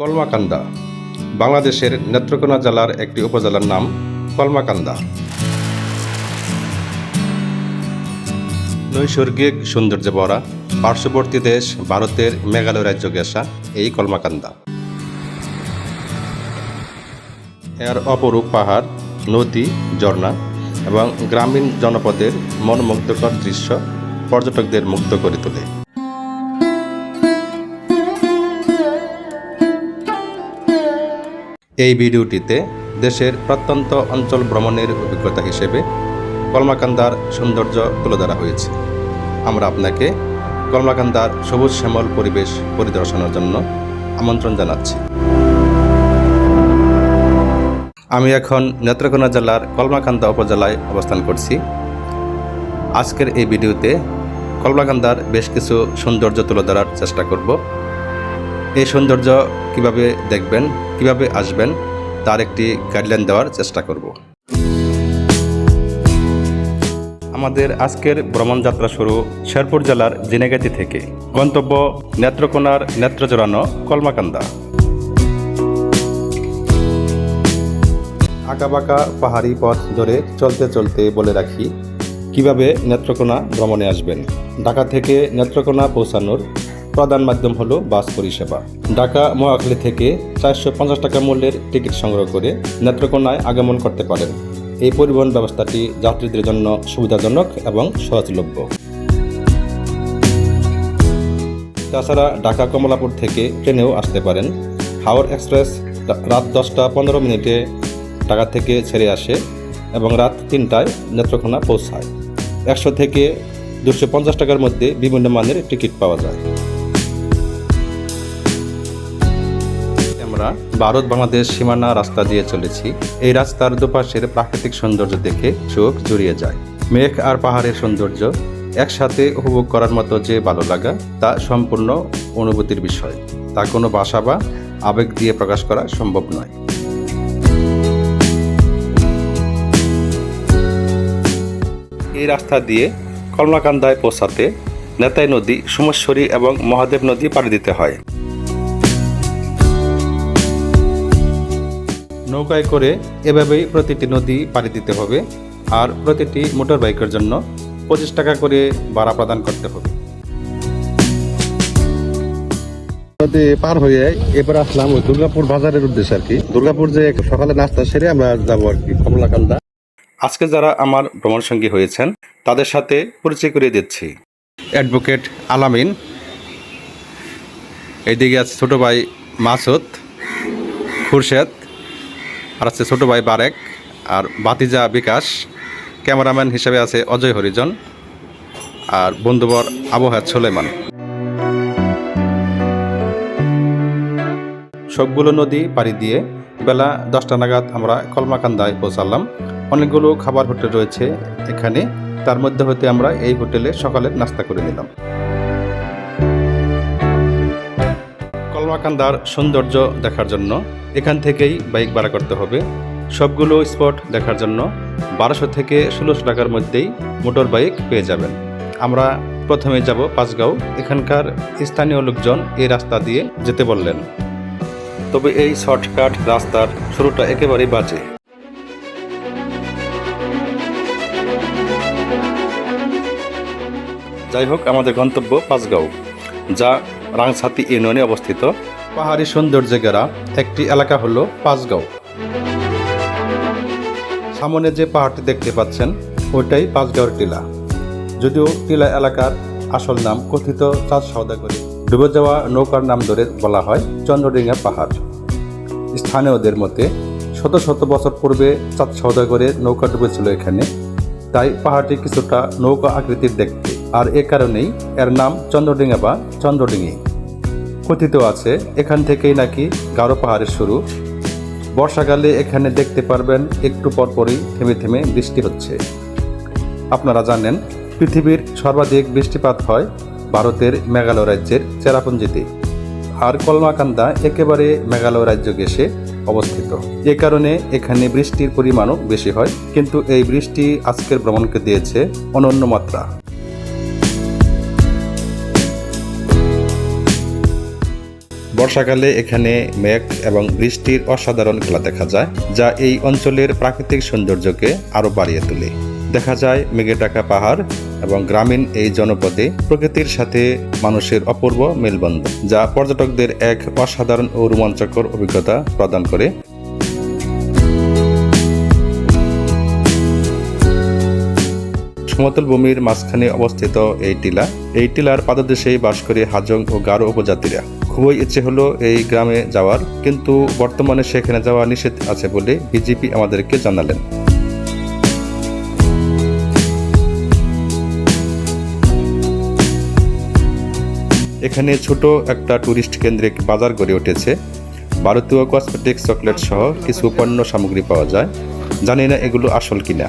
কলমাকান্দা, বাংলাদেশের নেত্রকোনা জেলার একটি উপজেলার নাম কলমাকান্দা। নৈসর্গিক সৌন্দর্যে ভরা পার্শ্ববর্তী দেশ ভারতের মেঘালয় রাজ্য গেসা এই কলমাকান্দা। এর অপরূপ পাহাড়, নদী, ঝর্ণা এবং গ্রামীণ জনপদের মনোমুগ্ধকর দৃশ্য পর্যটকদের মুগ্ধ করে তোলে। এই ভিডিওটিতে দেশের প্রত্যন্ত অঞ্চল ভ্রমণের অভিজ্ঞতা হিসেবে কলমাকান্দার সৌন্দর্য তুলে ধরা হয়েছে। আমরা আপনাকে কলমাকান্দার সবুজ শ্যামল পরিবেশ পরিদর্শনের জন্য আমন্ত্রণ জানাচ্ছি। আমি এখন নেত্রকোনা জেলার কলমাকান্দা উপজেলায় অবস্থান করছি। আজকের এই ভিডিওতে কলমাকান্দার বেশ কিছু সৌন্দর্য তুলে ধরার চেষ্টা করব। এই সৌন্দর্য কীভাবে দেখবেন কীভাবে আসবেন, তার একটি গাইডলাইন দেওয়ার চেষ্টা করব। আমাদের আজকের ভ্রমণ যাত্রা শুরু শেরপুর জেলার জিনেগাতি থেকে। গন্তব্য নেত্রকোনার নেত্র জোড়ানো কলমাকান্দা। আঁকাবাঁকা পাহাড়ি পথ ধরে চলতে চলতে বলে রাখি, কীভাবে নেত্রকোনা ভ্রমণে আসবেন। ঢাকা থেকে নেত্রকোনা পৌঁছানোর প্রধান মাধ্যম হলো বাস পরিষেবা। ঢাকা, মহাখালী থেকে চারশো পঞ্চাশ টাকা মূল্যের টিকিট সংগ্রহ করে নেত্রকোনায় আগমন করতে পারেন। এই পরিবহন ব্যবস্থাটি যাত্রীদের জন্য সুবিধাজনক এবং সহজলভ্য। তাছাড়া ঢাকা কমলাপুর থেকে ট্রেনেও আসতে পারেন। হাওড় এক্সপ্রেস রাত দশটা পনেরো মিনিটে ঢাকা থেকে ছেড়ে আসে এবং রাত তিনটায় নেত্রকোনা পৌঁছায়। একশো থেকে দুশো পঞ্চাশ টাকার মধ্যে বিভিন্ন মানের টিকিট পাওয়া যায়। আমরা ভারত বাংলাদেশ সীমানা রাস্তা দিয়ে চলেছি। এই রাস্তার দুপাশের প্রাকৃতিক সৌন্দর্য দেখে চোখ জুড়িয়ে যায়। মেঘ আর পাহাড়ের সৌন্দর্য একসাথে উপভোগ করার মতো যে ভালো লাগা, তা সম্পূর্ণ অনুভূতির বিষয়। তা কোনো বাসা বা আবেগ দিয়ে প্রকাশ করা সম্ভব নয়। এই রাস্তা দিয়ে কমলাকান্দায় পৌঁছাতে নেতাই নদী, সোমেশ্বরী এবং মহাদেব নদী পাড়ি দিতে হয়। নৌকায় করে এভাবেই প্রতিটি নদী পাড়ি দিতে হবে আর প্রতিটি মোটর বাইকের জন্য পঁচিশ টাকা করে ভাড়া প্রদান করতে হবে। নদী পার হয়ে এবার আসলাম ওই দুর্গাপুর বাজারের উদ্দেশ্যে আর কি। দুর্গাপুর যে সকালে নাস্তা সেরে আমরা যাব আর কি কমলাকান্দা। আজকে যারা আমার ভ্রমণ সঙ্গী হয়েছেন তাদের সাথে পরিচয় করিয়ে দিচ্ছি। অ্যাডভোকেট আলামিন। এইদিকে আছে ছোটো ভাই মাসুদ খুরশেদ। আর আছে ছোটো ভাই বারেক আর বাতিজা বিকাশ, ক্যামেরাম্যান হিসেবে আছে অজয় হরিজন আর বন্ধুবর আবহাওয়া সোলেমান। সবগুলো নদী পাড়ি দিয়ে বেলা দশটা নাগাদ আমরা কলমাকান্দায় পৌঁছালাম। অনেকগুলো খাবার হোটেল রয়েছে এখানে। তার মধ্যে হতে আমরা এই হোটেলে সকালের নাস্তা করে নিলাম। কলমাকান্দার সৌন্দর্য দেখার জন্য এখান থেকেই বাইক ভাড়া করতে হবে। সবগুলো স্পট দেখার জন্য বারোশো থেকে ষোলোশো টাকার মধ্যেই মোটর বাইক পেয়ে যাবেন। আমরা প্রথমে যাব পাঁচগাঁও। এখানকার স্থানীয় লোকজন এই রাস্তা দিয়ে যেতে বললেন। তবে এই শর্টকাট রাস্তার শুরুটা একেবারেই বাজে। যাই হোক, আমাদের গন্তব্য পাঁচগাঁও, যা রাংসাতি ইউনিয়নে অবস্থিত। পাহাড়ি সৌন্দর্যে ঘেরা একটি এলাকা হলো পাঁচগাঁও। সামনে যে পাহাড়টি দেখতে পাচ্ছেন, ওইটাই পাঁচগাঁওর টিলা। যদিও টিলা এলাকার আসল নাম কথিত চাঁদ সওদাগরী। ডুবে যাওয়া নৌকার নাম ধরে বলা হয় চন্দ্রডিঙ্গা পাহাড়। স্থানীয়দের মতে, শত শত বছর পূর্বে চাঁদ সওদাগরের নৌকা ডুবেছিল এখানে। তাই পাহাড়টি কিছুটা নৌকা আকৃতির দেখতে। আর এ কারণেই এর নাম চন্দ্রডিঙ্গা বা চন্দ্রডিঙ্গি কথিত আছে, এখান থেকেই নাকি গারো পাহাড়ের শুরু। বর্ষাকালে এখানে দেখতে পারবেন, একটু পরপরই থেমে থেমে বৃষ্টি হচ্ছে। আপনারা জানেন, পৃথিবীর সর্বাধিক বৃষ্টিপাত হয় ভারতের মেঘালয় রাজ্যের চেরাপুঞ্জিতে। আর কলমাকান্দা একেবারে মেঘালয় রাজ্য গেসে অবস্থিত। এ কারণে এখানে বৃষ্টির পরিমাণও বেশি হয়, কিন্তু এই বৃষ্টি আজকের ভ্রমণকে দিয়েছে অনন্য মাত্রা। বর্ষাকালে এখানে মেঘ এবং বৃষ্টির অসাধারণ খেলা দেখা যায়, যা এই অঞ্চলের প্রাকৃতিক সৌন্দর্যকে আরও বাড়িয়ে তোলে। দেখা যায় মেঘে ঢাকা পাহাড় এবং গ্রামীণ এই জনপদে প্রকৃতির সাথে মানুষের অপূর্ব মেলবন্ধন, যা পর্যটকদের এক অসাধারণ ও রোমাঞ্চকর অভিজ্ঞতা প্রদান করে। সমতল ভূমির মাঝখানে অবস্থিত এই টিলা, এই টিলার পাদদেশেই বাস করে হাজং ও গারো উপজাতিরা। খুবই ইচ্ছে হলো এই গ্রামে যাওয়ার কিন্তু বর্তমানে সেখানে যাওয়া নিষেধ আছে বলে বিজেপি আমাদেরকে জানালেন। এখানে ছোট একটা টুরিস্ট কেন্দ্রিক বাজার গড়ে উঠেছে। ভারতীয় কসমেটিক্স চকলেট সহ কিছু পণ্য সামগ্রী পাওয়া যায়। জানি না এগুলো আসল কিনা।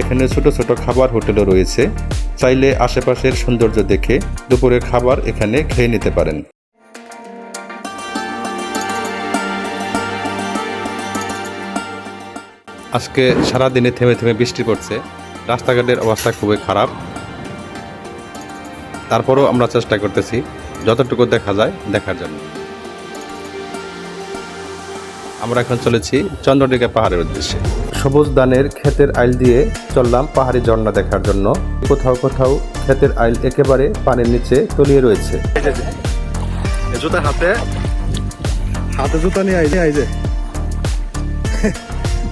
এখানে ছোট ছোট খাবার হোটেলও রয়েছে। চাইলে আশেপাশের সৌন্দর্য দেখে দুপুরের খাবার এখানে খেয়ে নিতে পারেন। আজকে সারা দিনে থেমে থেমে বৃষ্টি পড়ছে। রাস্তাঘাটের অবস্থা খুবই খারাপ। তারপরও আমরা চেষ্টা করতেছি, যতটুকু দেখা যায়, দেখার জন্য। আমরা এখন চলেছি চন্দ্রডিঘা পাহাড়ের উদ্দেশ্যে। সবুজ দানের ক্ষেতের আইল দিয়ে চললাম পাহাড়ি ঝর্ণা দেখার জন্য। কোথাও কোথাও ক্ষেতের আইল একেবারে পানির নিচে তলিয়ে রয়েছে। জুতা হাতে? হাতে জুতা নিয়ে আইছে আইছে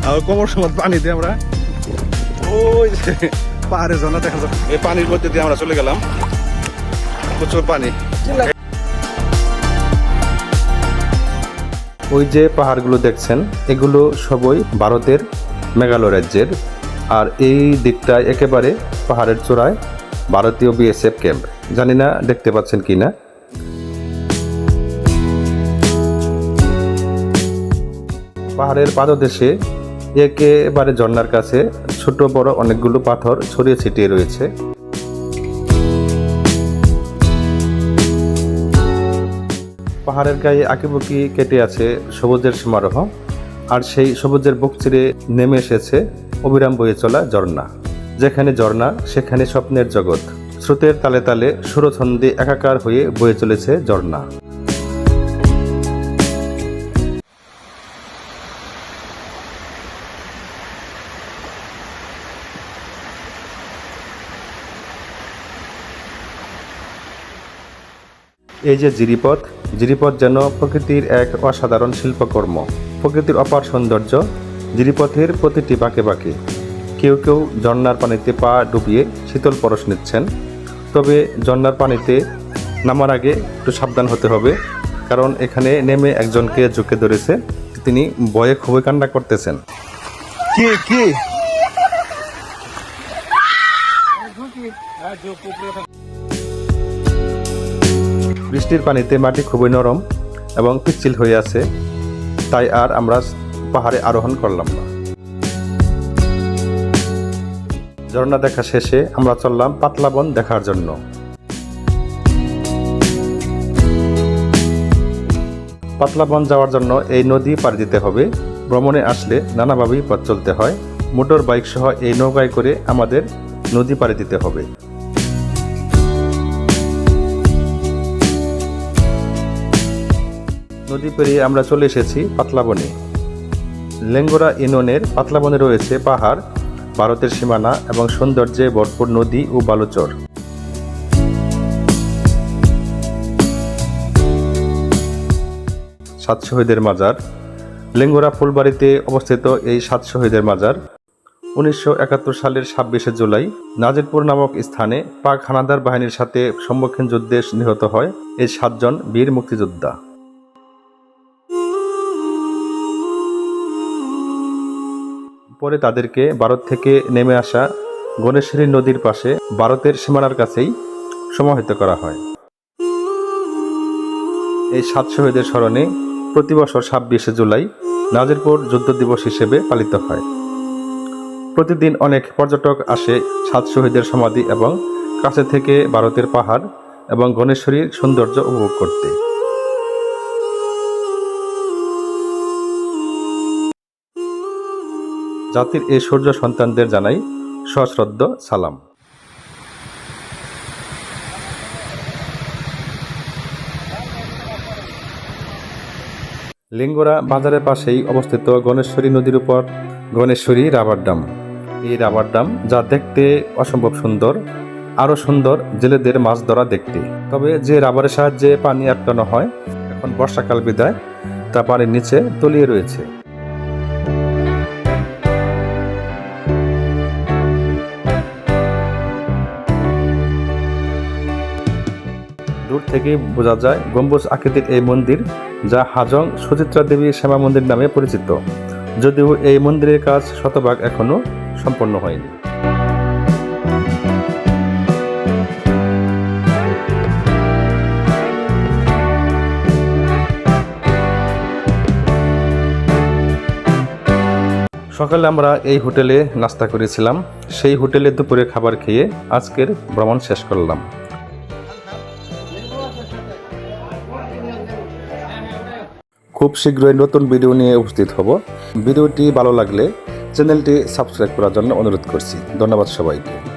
আর কোমর সময় পানি দিয়ে আমরা ওই যে পাহাড়ে ঝর্ণা দেখা যায় এই পানির মধ্যে দিয়ে আমরা চলে গেলাম। প্রচুর পানি। ওই যে পাহাড়গুলো দেখছেন, এগুলো সবই ভারতের মেঘালয় রাজ্যের। আর এই দিকটায় একেবারে পাহাড়ের চূড়ায় ভারতীয় বিএসএফ ক্যাম্প জানি না দেখতে পাচ্ছেন কি না। পাহাড়ের পাদদেশে একেবারে ঝর্ণার কাছে ছোট বড় অনেকগুলো পাথর ছড়িয়ে ছিটিয়ে রয়েছে। পাহাড়ের গায়ে আঁকিবুকি কেটে আছে সবুজের সমারোহ, আর সেই সবুজের বুক চিরে নেমে এসেছে অবিরাম বয়ে চলা ঝর্ণা। যেখানে ঝর্ণা, সেখানে স্বপ্নের জগৎ। স্রোতের তালে তালে সুরছন্দে একাকার হয়ে বয়ে চলেছে ঝর্ণা। এই যে জিরিপথ জিরিপথ যেন প্রকৃতির এক অসাধারণ শিল্পকর্ম। প্রকৃতির অপার সৌন্দর্য, জিরিপথের প্রতিটি বাঁকে বাঁকে। কেউ কেউ ঝর্ণার পানিতে পা ডুবিয়ে শীতল পরশ নিচ্ছেন। তবে ঝর্ণার পানিতে নামার আগে একটু সাবধান হতে হবে, কারণ এখানে নেমে একজনকে ঝুঁকে ধরেছে, তিনি ভয়ে খুবই কান্না করতেছেন। কি কি? বৃষ্টির পানিতে মাটি খুবই নরম এবং পিচ্ছিল হয়ে আছে, তাই আর আমরা পাহাড়ে আরোহণ করলাম না। ঝর্ণা দেখা শেষে আমরা চললাম পাতলা বন দেখার জন্য। পাতলা বন যাওয়ার জন্য এই নদী পাড়ি দিতে হবে। ভ্রমণে আসলে নানাভাবেই পথ চলতে হয়। মোটর বাইক সহ এই নৌকায় করে আমাদের নদী পাড়ি দিতে হবে। নদী পেরিয়ে আমরা চলে এসেছি পাতলাবনে লেঙ্গোরা ইউনিয়নের পাতলাবনে রয়েছে পাহাড়, ভারতের সীমানা এবং সৌন্দর্যে ভরপুর নদী ও বালুচর। সাত শহীদের মাজার। লেঙ্গোরা ফুলবাড়িতে অবস্থিত এই সাত শহীদের মাজার উনিশশো একাত্তর সালের ছাব্বিশে জুলাই নাজিরপুর নামক স্থানে পাক হানাদার বাহিনীর সাথে সম্মুখীন যুদ্ধে নিহত হয় এই সাতজন বীর মুক্তিযোদ্ধা। পরে তাদেরকে ভারত থেকে নেমে আসা গণেশ্বরী নদীর পাশে ভারতের সীমানার কাছেই সমাহিত করা হয়। এই সাত শহীদের স্মরণে প্রতি বছর ছাব্বিশে জুলাই নাজিরপুর যুদ্ধ দিবস হিসেবে পালিত হয়। প্রতিদিন অনেক পর্যটক আসে সাত শহীদের সমাধি এবং কাছে থেকে ভারতের পাহাড় এবং গণেশ্বরীর সৌন্দর্য উপভোগ করতে। জাতির এই সূর্য সন্তানদের জানাই সশ্রদ্ধ সালাম। লিঙ্গরা বাজারের পাশেই অবস্থিত গণেশ্বরী নদীর উপর, গণেশ্বরী রাবার ড্যাম এই রাবার ড্যাম যা দেখতে অসম্ভব সুন্দর, আরও সুন্দর জেলেদের মাছ ধরা দেখতে। তবে যে রাবারের সাহায্যে পানি আটকানো হয়, এখন বর্ষাকাল বিদায়, তা পানির নিচে তলিয়ে রয়েছে। দূর থেকে বোঝা যায় গম্বুজ আকৃতির এই মন্দির, যা হাজং সুচিত্রা দেবী শ্যামা মন্দির নামে পরিচিত। যদিও এই মন্দিরের কাজ শতভাগ এখনও সম্পন্ন হয়নি। সকালে আমরা এই হোটেলে নাস্তা করেছিলাম। সেই হোটেলে দুপুরে খাবার খেয়ে আজকের ভ্রমণ শেষ করলাম। খুব শীঘ্রই নতুন ভিডিও নিয়ে উপস্থিত হব। ভিডিওটি ভালো লাগলে চ্যানেলটি সাবস্ক্রাইব করার জন্য অনুরোধ করছি। ধন্যবাদ সবাইকে।